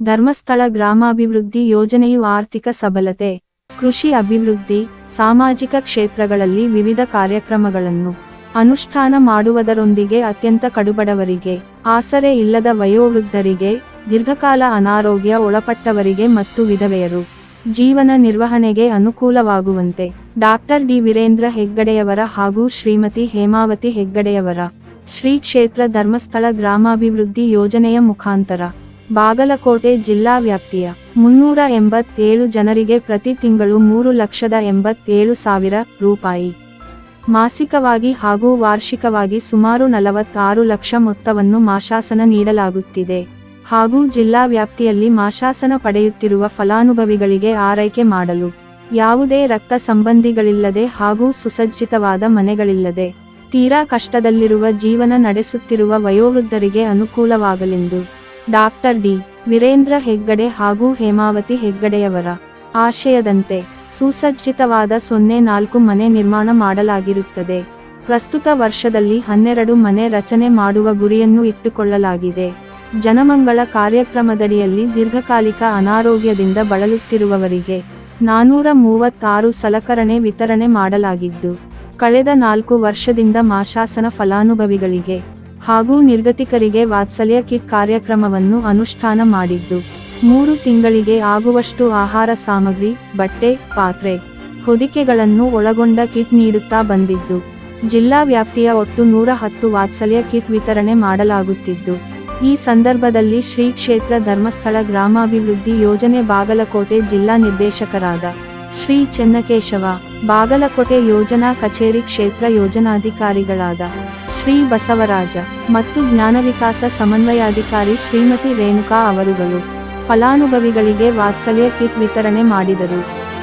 ಧರ್ಮಸ್ಥಳ ಗ್ರಾಮಾಭಿವೃದ್ಧಿ ಯೋಜನೆಯು ಆರ್ಥಿಕ ಸಬಲತೆ, ಕೃಷಿ ಅಭಿವೃದ್ಧಿ, ಸಾಮಾಜಿಕ ಕ್ಷೇತ್ರಗಳಲ್ಲಿ ವಿವಿಧ ಕಾರ್ಯಕ್ರಮಗಳನ್ನು ಅನುಷ್ಠಾನ ಮಾಡುವುದರೊಂದಿಗೆ ಅತ್ಯಂತ ಕಡುಬಡವರಿಗೆ, ಆಸರೆ ಇಲ್ಲದ ವಯೋವೃದ್ಧರಿಗೆ, ದೀರ್ಘಕಾಲ ಅನಾರೋಗ್ಯ ಒಳಪಟ್ಟವರಿಗೆ ಮತ್ತು ವಿಧವೆಯರು ಜೀವನ ನಿರ್ವಹಣೆಗೆ ಅನುಕೂಲವಾಗುವಂತೆ ಡಾಕ್ಟರ್ ಡಿ ವೀರೇಂದ್ರ ಹೆಗ್ಗಡೆಯವರ ಹಾಗೂ ಶ್ರೀಮತಿ ಹೇಮಾವತಿ ಹೆಗ್ಗಡೆಯವರ ಶ್ರೀ ಕ್ಷೇತ್ರ ಧರ್ಮಸ್ಥಳ ಗ್ರಾಮಾಭಿವೃದ್ಧಿ ಯೋಜನೆಯ ಮುಖಾಂತರ ಬಾಗಲಕೋಟೆ ಜಿಲ್ಲಾ ವ್ಯಾಪ್ತಿಯ ಮುನ್ನೂರ ಎಂಬತ್ತೇಳು ಜನರಿಗೆ ಪ್ರತಿ ತಿಂಗಳು ಮೂರು ಲಕ್ಷದ ಎಂಬತ್ತೇಳು ಸಾವಿರ ರೂಪಾಯಿ. ಮಾಸಿಕವಾಗಿ ಹಾಗೂ ವಾರ್ಷಿಕವಾಗಿ ಸುಮಾರು ನಲವತ್ತಾರು ಲಕ್ಷ ಮೊತ್ತವನ್ನು ಮಾಶಾಸನ ನೀಡಲಾಗುತ್ತಿದೆ. ಹಾಗೂ ಜಿಲ್ಲಾ ವ್ಯಾಪ್ತಿಯಲ್ಲಿ ಮಾಶಾಸನ ಪಡೆಯುತ್ತಿರುವ ಫಲಾನುಭವಿಗಳಿಗೆ ಆರೈಕೆ ಮಾಡಲು ಯಾವುದೇ ರಕ್ತ ಸಂಬಂಧಿಗಳಿಲ್ಲದೆ ಹಾಗೂ ಸುಸಜ್ಜಿತವಾದ ಮನೆಗಳಿಲ್ಲದೆ ತೀರಾ ಕಷ್ಟದಲ್ಲಿರುವ ಜೀವನ ನಡೆಸುತ್ತಿರುವ ವಯೋವೃದ್ಧರಿಗೆ ಅನುಕೂಲವಾಗಲೆಂದು ಡಾಕ್ಟರ್ ಡಿ. ವೀರೇಂದ್ರ ಹೆಗ್ಗಡೆ ಹಾಗೂ ಹೇಮಾವತಿ ಹೆಗ್ಗಡೆಯವರ ಆಶಯದಂತೆ ಸುಸಜ್ಜಿತವಾದ ಸೊನ್ನೆ ನಾಲ್ಕು ಮನೆ ನಿರ್ಮಾಣ ಮಾಡಲಾಗಿರುತ್ತದೆ. ಪ್ರಸ್ತುತ ವರ್ಷದಲ್ಲಿ ಹನ್ನೆರಡು ಮನೆ ರಚನೆ ಮಾಡುವ ಗುರಿಯನ್ನು ಇಟ್ಟುಕೊಳ್ಳಲಾಗಿದೆ. ಜನಮಂಗಳ ಕಾರ್ಯಕ್ರಮದಡಿಯಲ್ಲಿ ದೀರ್ಘಕಾಲಿಕ ಅನಾರೋಗ್ಯದಿಂದ ಬಳಲುತ್ತಿರುವವರಿಗೆ ನಾನೂರ ಮೂವತ್ತಾರು ಸಲಕರಣೆ ವಿತರಣೆ ಮಾಡಲಾಗಿದ್ದು, ಕಳೆದ ನಾಲ್ಕು ವರ್ಷದಿಂದ ಮಾಶಾಸನ ಫಲಾನುಭವಿಗಳಿಗೆ ಹಾಗೂ ನಿರ್ಗತಿಕರಿಗೆ ವಾತ್ಸಲ್ಯ ಕಿಟ್ ಕಾರ್ಯಕ್ರಮವನ್ನು ಅನುಷ್ಠಾನ ಮಾಡಿದ್ದು. ಮೂರು ತಿಂಗಳಿಗೆ ಆಗುವಷ್ಟು ಆಹಾರ ಸಾಮಗ್ರಿ, ಬಟ್ಟೆ, ಪಾತ್ರೆ, ಹೊದಿಕೆಗಳನ್ನು ಒಳಗೊಂಡ ಕಿಟ್ ನೀಡುತ್ತಾ ಬಂದಿದ್ದು. ಜಿಲ್ಲಾ ವ್ಯಾಪ್ತಿಯ ಒಟ್ಟು ನೂರ ಹತ್ತು ವಾತ್ಸಲ್ಯ ಕಿಟ್ ವಿತರಣೆ ಮಾಡಲಾಗುತ್ತಿದ್ದು. ಈ ಸಂದರ್ಭದಲ್ಲಿ ಶ್ರೀ ಕ್ಷೇತ್ರ ಧರ್ಮಸ್ಥಳ ಗ್ರಾಮಾಭಿವೃದ್ಧಿ ಯೋಜನೆ ಬಾಗಲಕೋಟೆ ಜಿಲ್ಲಾ ನಿರ್ದೇಶಕರಾದ ಶ್ರೀ ಚೆನ್ನಕೇಶವ, ಬಾಗಲಕೋಟೆ ಯೋಜನಾ ಕಚೇರಿ ಕ್ಷೇತ್ರ ಯೋಜನಾಧಿಕಾರಿಗಳಾದ ಶ್ರೀ ಬಸವರಾಜ ಮತ್ತು ಜ್ಞಾನ ವಿಕಾಸ ಸಮನ್ವಯಾಧಿಕಾರಿ ಶ್ರೀಮತಿ ರೇಣುಕಾ ಅವರುಗಳು ಫಲಾನುಭವಿಗಳಿಗೆ ವಾತ್ಸಲ್ಯ ಕಿಟ್ ವಿತರಣೆ ಮಾಡಿದರು.